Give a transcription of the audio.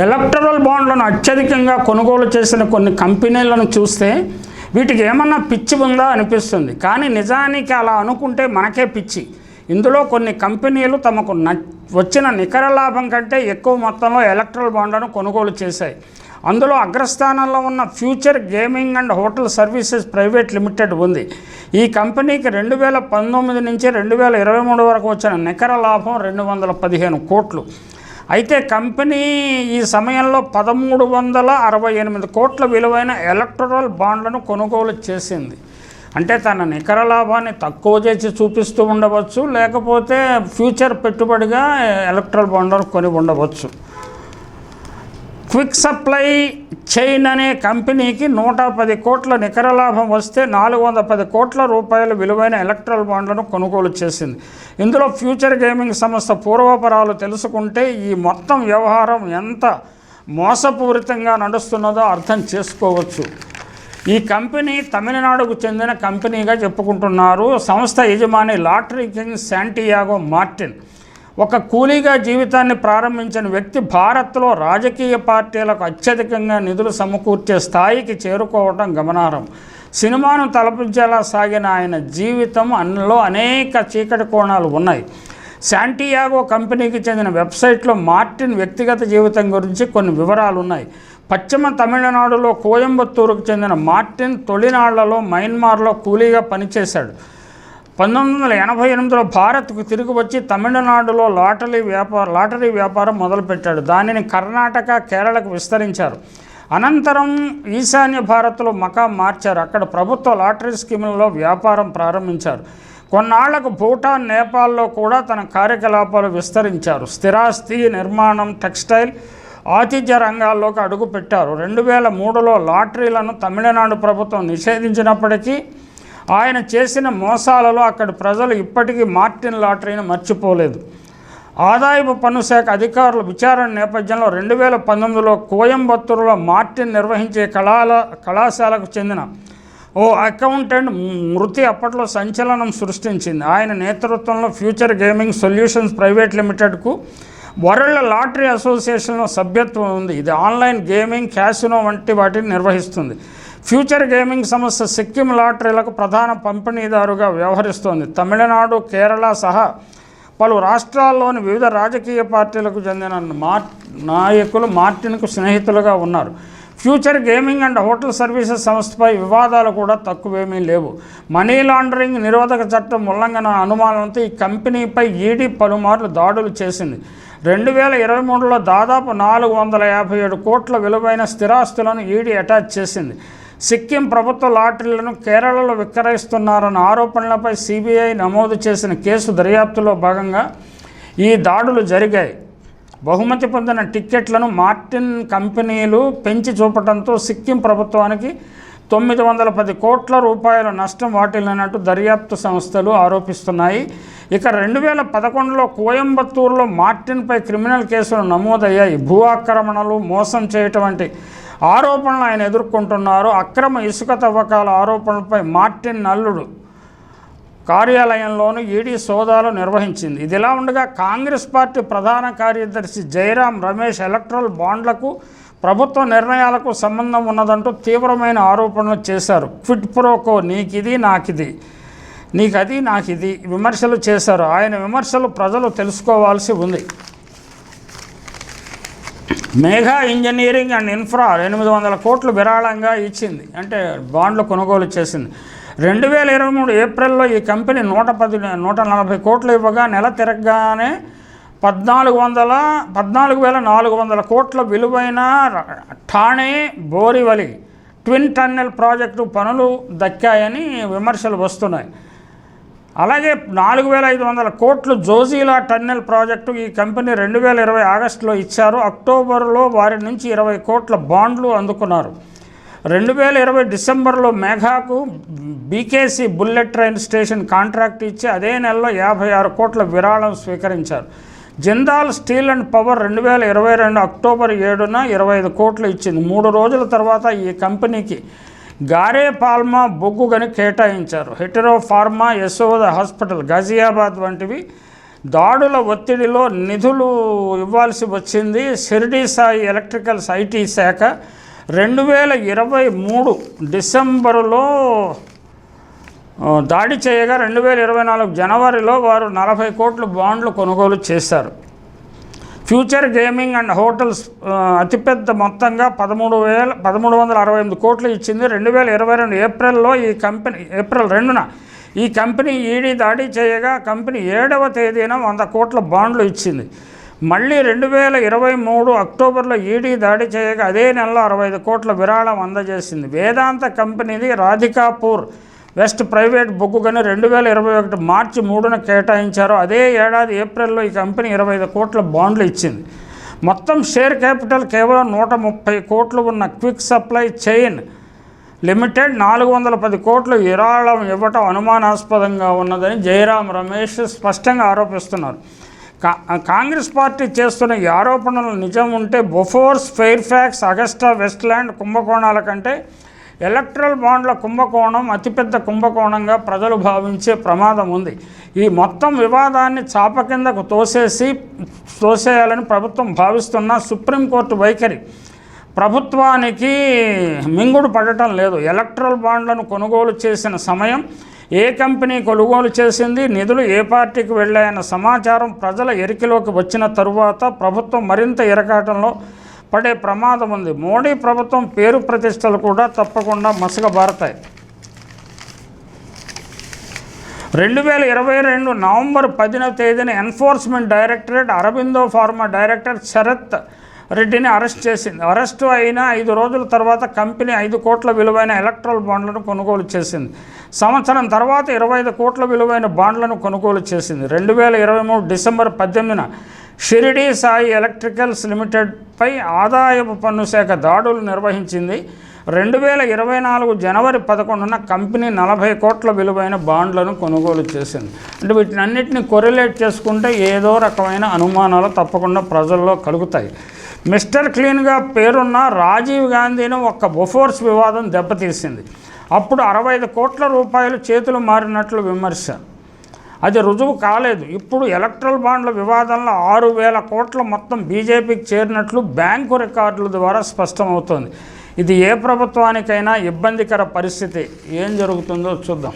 Electoral బాండ్లను అత్యధికంగా కొనుగోలు చేసిన కొన్ని కంపెనీలను చూస్తే వీటికి ఏమన్నా పిచ్చి ఉందా అనిపిస్తుంది. కానీ నిజానికి అలా అనుకుంటే మనకే పిచ్చి. ఇందులో కొన్ని కంపెనీలు తమకు న వచ్చిన నికర లాభం కంటే ఎక్కువ మొత్తంలో ఎలక్ట్రల్ బాండ్లను కొనుగోలు చేశాయి. అందులో అగ్రస్థానంలో ఉన్న future gaming and hotel services private limited ఉంది. ఈ కంపెనీకి రెండు వేల పంతొమ్మిది నుంచి రెండు వేల ఇరవై మూడు వరకు వచ్చిన నికర లాభం రెండు వందల పదిహేను కోట్లు. అయితే కంపెనీ ఈ సమయంలో పదమూడు వందల అరవై ఎనిమిది కోట్ల విలువైన ఎలక్ట్రల్ బాండ్లను కొనుగోలు చేసింది. అంటే తన నికర లాభాన్ని తక్కువ చేసి చూపిస్తూ ఉండవచ్చు లేకపోతే ఫ్యూచర్ పెట్టుబడిగా ఎలక్ట్రల్ బాండ్లను కొని ఉండవచ్చు. క్విక్ సప్లై చైన్ అనే కంపెనీకి నూట పది కోట్ల నికర లాభం వస్తే నాలుగు వందల పది కోట్ల రూపాయల విలువైన ఎలక్ట్రల్ బాండ్లను కొనుగోలు చేసింది. ఇందులో ఫ్యూచర్ గేమింగ్ సంస్థ పూర్వపరాలు తెలుసుకుంటే ఈ మొత్తం వ్యవహారం ఎంత మోసపూరితంగా నడుస్తున్నదో అర్థం చేసుకోవచ్చు. ఈ కంపెనీ తమిళనాడుకు చెందిన కంపెనీగా చెప్పుకుంటున్నారు. సంస్థ యజమాని లాటరీ కింగ్ శాంటియాగో మార్టిన్. ఒక కూలీగా జీవితాన్ని ప్రారంభించిన వ్యక్తి భారత్లో రాజకీయ పార్టీలకు అత్యధికంగా నిధులు సమకూర్చే స్థాయికి చేరుకోవడం గమనార్హం. సినిమాను తలపించేలా సాగిన ఆయన జీవితం అందులో అనేక చీకటి కోణాలు ఉన్నాయి. శాంటియాగో కంపెనీకి చెందిన వెబ్సైట్లో మార్టిన్ వ్యక్తిగత జీవితం గురించి కొన్ని వివరాలు ఉన్నాయి పశ్చిమ తమిళనాడులో కోయంబత్తూరుకు చెందిన మార్టిన్ తొలినాళ్ళలో మయన్మార్లో కూలీగా పనిచేశాడు. పంతొమ్మిది వందల ఎనభై ఎనిమిదిలో భారత్కు తిరిగి వచ్చి తమిళనాడులో లాటరీ వ్యాపార లాటరీ వ్యాపారం మొదలుపెట్టాడు. దానిని కర్ణాటక కేరళకు విస్తరించారు. అనంతరం ఈశాన్య భారత్లో మకా మార్చారు. అక్కడ ప్రభుత్వ లాటరీ స్కీములలో వ్యాపారం ప్రారంభించారు. కొన్నాళ్ళకు భూటాన్ నేపాల్లో కూడా తన కార్యకలాపాలు విస్తరించారు. స్థిరాస్తి నిర్మాణం టెక్స్టైల్ ఆతిథ్య రంగాల్లోకి అడుగుపెట్టారు. రెండు వేల మూడులో లాటరీలను తమిళనాడు ప్రభుత్వం నిషేధించినప్పటికీ ఆయన చేసిన మోసాలలో అక్కడ ప్రజలు ఇప్పటికీ మార్టిన్ లాటరీని మర్చిపోలేదు. ఆదాయపు పన్ను శాఖ అధికారుల విచారణ నేపథ్యంలో రెండు వేల పంతొమ్మిదిలో కోయంబత్తూరులో మార్టిన్ నిర్వహించే కళాల కళాశాలకు చెందిన ఓ అకౌంటెంట్ మృతి అప్పట్లో సంచలనం సృష్టించింది. ఆయన నేతృత్వంలో ఫ్యూచర్ గేమింగ్ సొల్యూషన్స్ ప్రైవేట్ లిమిటెడ్కు వరల్డ్ లాటరీ అసోసియేషన్లో సభ్యత్వం ఉంది. ఇది ఆన్లైన్ గేమింగ్ క్యాసినో వంటి వాటిని నిర్వహిస్తుంది. ఫ్యూచర్ గేమింగ్ సంస్థ సిక్కిం లాటరీలకు ప్రధాన పంపిణీదారుగా వ్యవహరిస్తోంది. తమిళనాడు కేరళ సహా పలు రాష్ట్రాల్లోని వివిధ రాజకీయ పార్టీలకు చెందిన మా నాయకులు మార్టిన్కు స్నేహితులుగా ఉన్నారు. Future gaming and hotel services సంస్థపై వివాదాలు కూడా తక్కువేమీ లేవు. మనీ లాండరింగ్ నిరోధక చట్టం ఉల్లంఘన అనుమానంతో ఈ కంపెనీపై ఈడీ పలుమార్లు దాడులు చేసింది. రెండు వేల ఇరవై మూడులో దాదాపు నాలుగు వందల యాభై ఏడు కోట్ల విలువైన స్థిరాస్తులను ఈడీ అటాచ్ చేసింది. సిక్కిం ప్రభుత్వ లాటరీలను కేరళలో విక్రయిస్తున్నారన్న ఆరోపణలపై సిబిఐ నమోదు చేసిన కేసు దర్యాప్తులో భాగంగా ఈ దాడులు జరిగాయి. బహుమతి పొందిన టిక్కెట్లను మార్టిన్ కంపెనీలు పెంచి చూపడంతో సిక్కిం ప్రభుత్వానికి తొమ్మిది వందల పది కోట్ల రూపాయల నష్టం వాటిల్లినట్టు దర్యాప్తు సంస్థలు ఆరోపిస్తున్నాయి. ఇక రెండు వేల పదకొండులో కోయంబత్తూరులో మార్టిన్పై క్రిమినల్ కేసులు నమోదయ్యాయి. భూ ఆక్రమణలు మోసం చేయటం వంటి ఆరోపణలు ఆయన ఎదుర్కొంటున్నారు. అక్రమ ఇసుక తవ్వకాల ఆరోపణలపై మార్టిన్ నల్లుడు కార్యాలయంలోనూ ఈడీ సోదాలు నిర్వహించింది. ఇదిలా ఉండగా కాంగ్రెస్ పార్టీ ప్రధాన కార్యదర్శి జయరాం రమేష్ ఎలక్ట్రల్ బాండ్లకు ప్రభుత్వ నిర్ణయాలకు సంబంధం ఉన్నదంటూ తీవ్రమైన ఆరోపణలు చేశారు. క్విట్ ప్రోకో నీకిది నాకిది. నీకది నాకిది విమర్శలు చేశారు. ఆయన విమర్శలు ప్రజలు తెలుసుకోవాల్సి ఉంది. మేఘా ఇంజనీరింగ్ అండ్ ఇన్ఫ్రా ఎనిమిది వందల కోట్లు విరాళంగా ఇచ్చింది. అంటే బాండ్లు కొనుగోలు చేసింది. రెండు వేల ఇరవై మూడు ఏప్రిల్లో ఈ కంపెనీ నూట పది నూట నలభై కోట్లు ఇవ్వగా నెల తిరగగానే పద్నాలుగు వందల పద్నాలుగు వేల నాలుగు వందల కోట్ల విలువైన Thane Borivali twin tunnel project పనులు దక్కాయని విమర్శలు వస్తున్నాయి. అలాగే నాలుగు వేల ఐదు వందల కోట్లు జోజీలా టన్నెల్ ప్రాజెక్టు ఈ కంపెనీ రెండు వేల ఇరవై ఆగస్టులో ఇచ్చారు. అక్టోబర్లో వారి నుంచి ఇరవై కోట్ల బాండ్లు అందుకున్నారు. రెండు వేల ఇరవై డిసెంబర్లో మేఘాకు BKC bullet train station contract ఇచ్చి అదే నెలలో యాభై ఆరు కోట్ల విరాళం స్వీకరించారు. జిందాల్ స్టీల్ అండ్ పవర్ రెండు వేల ఇరవై రెండు అక్టోబర్ ఏడున ఇరవై ఐదు కోట్లు ఇచ్చింది. మూడు రోజుల తర్వాత ఈ కంపెనీకి గారే పాల్మా బొగ్గుగని కేటాయించారు. Hetero pharma Yashoda hospital Ghaziabad వంటివి దాడుల ఒత్తిడిలో నిధులు ఇవ్వాల్సి వచ్చింది. షిరిడి సాయి ఎలక్ట్రికల్స్ ఐటీ శాఖ రెండు వేల ఇరవై మూడు డిసెంబరులో దాడి చేయగా రెండు వేల ఇరవై నాలుగు జనవరిలో వారు నలభై కోట్లు బాండ్లు కొనుగోలు చేశారు. ఫ్యూచర్ గేమింగ్ అండ్ హోటల్స్ అతిపెద్ద మొత్తంగా పదమూడు వేల పదమూడు వందల అరవై ఎనిమిది కోట్లు ఇచ్చింది. రెండు వేల ఇరవై రెండు ఏప్రిల్లో ఈ కంపెనీ ఏప్రిల్ రెండున ఈ కంపెనీ ఈడీ దాడి చేయగా కంపెనీ ఏడవ తేదీన వంద కోట్ల బాండ్లు ఇచ్చింది. మళ్ళీ రెండు వేల ఇరవై మూడు అక్టోబర్లో ఈడీ దాడి చేయగా అదే నెలలో అరవై ఐదు కోట్ల విరాళం అందజేసింది. వేదాంత కంపెనీది రాధికాపూర్ వెస్ట్ ప్రైవేట్ బొగ్గు రెండు వేల ఇరవై ఒకటి మార్చి మూడున కేటాయించారు. అదే ఏడాది ఏప్రిల్లో ఈ కంపెనీ ఇరవై ఐదు కోట్ల బాండ్లు ఇచ్చింది. మొత్తం షేర్ క్యాపిటల్ కేవలం నూట ముప్పై కోట్లు ఉన్న క్విక్ సప్లై చైన్ లిమిటెడ్ నాలుగు వందల పది కోట్లు విరాళం ఇవ్వటం అనుమానాస్పదంగా ఉన్నదని జయరాం రమేష్ స్పష్టంగా ఆరోపిస్తున్నారు. కా కాంగ్రెస్ పార్టీ చేస్తున్న ఈ ఆరోపణలు నిజం ఉంటే Bofors Fairfax Agusta Westland కుంభకోణాల కంటే ఎలక్ట్రల్ బాండ్ల కుంభకోణం అతిపెద్ద కుంభకోణంగా ప్రజలు భావించే ప్రమాదం ఉంది. ఈ మొత్తం వివాదాన్ని చాప కిందకు తోసేసి తోసేయాలని ప్రభుత్వం భావిస్తున్న సుప్రీంకోర్టు వైఖరి. ప్రభుత్వానికి మింగుడు పడటం లేదు. ఎలక్ట్రల్ బాండ్లను కొనుగోలు చేసిన సమయం ఏ కంపెనీ కొనుగోలు చేసింది నిధులు ఏ పార్టీకి వెళ్ళాయన్న సమాచారం ప్రజల ఎరికిలోకి వచ్చిన తరువాత ప్రభుత్వం మరింత ఇరకాటంలో పడే ప్రమాదం ఉంది. మోడీ ప్రభుత్వం పేరు ప్రతిష్టలు కూడా తప్పకుండా మసకబారతాయి. రెండు వేల ఇరవై రెండు నవంబర్ పదిన తేదీన enforcement directorate Aurobindo pharma director Sarath రెడ్డిని అరెస్ట్ చేసింది. అరెస్టు అయిన ఐదు రోజుల తర్వాత కంపెనీ ఐదు కోట్ల విలువైన ఎలక్ట్రల్ బాండ్లను కొనుగోలు చేసింది. సంవత్సరం తర్వాత ఇరవై ఐదు కోట్ల విలువైన బాండ్లను కొనుగోలు చేసింది. రెండు వేల ఇరవై మూడు డిసెంబర్ పద్దెనిమిదిన షిరిడి సాయి ఎలక్ట్రికల్స్ లిమిటెడ్పై ఆదాయపు పన్ను శాఖ దాడులు నిర్వహించింది. రెండు వేల ఇరవై నాలుగు జనవరి పదకొండున కంపెనీ నలభై కోట్ల విలువైన బాండ్లను కొనుగోలు చేసింది. అంటే వీటిని అన్నింటినీ కొరిలేట్ చేసుకుంటే ఏదో రకమైన అనుమానాలు తప్పకుండా ప్రజల్లో కలుగుతాయి. మిస్టర్ క్లీన్గా పేరున్న రాజీవ్ గాంధీని ఒక్క బొఫోర్స్ వివాదం దెబ్బతీసింది. అప్పుడు అరవై ఐదు కోట్ల రూపాయలు చేతులు మారినట్లు విమర్శ. అది రుజువు కాలేదు. ఇప్పుడు ఎలక్ట్రల్ బాండ్ల వివాదంలో ఆరు వేల కోట్ల మొత్తం బీజేపీకి చేరినట్లు బ్యాంకు రికార్డుల ద్వారా స్పష్టమవుతోంది. ఇది ఏ ప్రభుత్వానికైనా ఇబ్బందికర పరిస్థితి. ఏం జరుగుతుందో చూద్దాం.